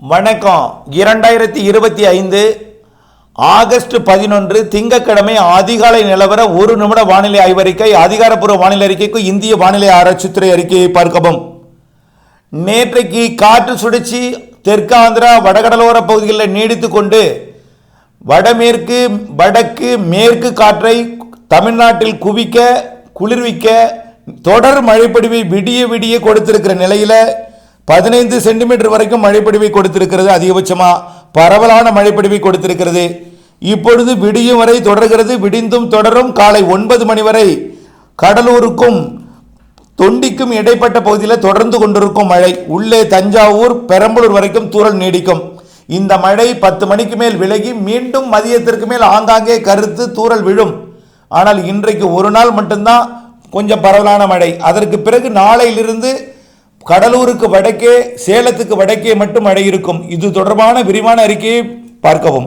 வணக்கம். இரண்டாயிரத்தி இருபத்தி ஐந்து ஆகஸ்ட் பதினொன்று திங்கட்கிழமை அதிகாலை நிலவர ஒரு நிமிட வானிலை ஆய்வறிக்கை அதிகாரப்பூர்வ வானிலை அறிக்கைக்கு இந்திய வானிலை ஆராய்ச்சித்துறை அறிக்கையை பார்க்கவும். நேற்றைக்கு காற்று சுழற்சி தெற்கு ஆந்திரா வடகடலோர பகுதிகளில் நீடித்து கொண்டு வடமேற்கு வடக்கு மேற்கு காற்றை தமிழ்நாட்டில் குவிக்க குளிர்விக்க தொடர் மழைப்படிவை விடிய விடிய கொடுத்திருக்கிற நிலையில் பதினைந்து சென்டிமீட்டர் வரைக்கும் மழைப்பொழிவை கொடுத்திருக்கிறது அதிகபட்சமாக பரவலான மழைப்பொழிவை கொடுத்திருக்கிறது. இப்பொழுது விடியும் வரை தொடர்கிறது. விடிந்தும் தொடரும். காலை ஒன்பது மணி வரை கடலூருக்கும் தொண்டிக்கும் இடைப்பட்ட பகுதியில் தொடர்ந்து கொண்டிருக்கும் மழை. உள்ளே தஞ்சாவூர் பெரம்பலூர் வரைக்கும் தூரல் நீடிக்கும். இந்த மழை பத்து மணிக்கு மேல் விலகி மீண்டும் மதியத்திற்கு மேல் ஆங்காங்கே கருத்து தூறல் விழும். ஆனால் இன்றைக்கு ஒரு நாள் மட்டும்தான் கொஞ்சம் பரவலான மழை. அதற்கு பிறகு நாளையிலிருந்து கடலூருக்கு வடக்கே சேலத்துக்கு வடக்கே மட்டும் மழை இருக்கும். இது தொடர்பான விரிவான அறிக்கையை பார்க்கவும்.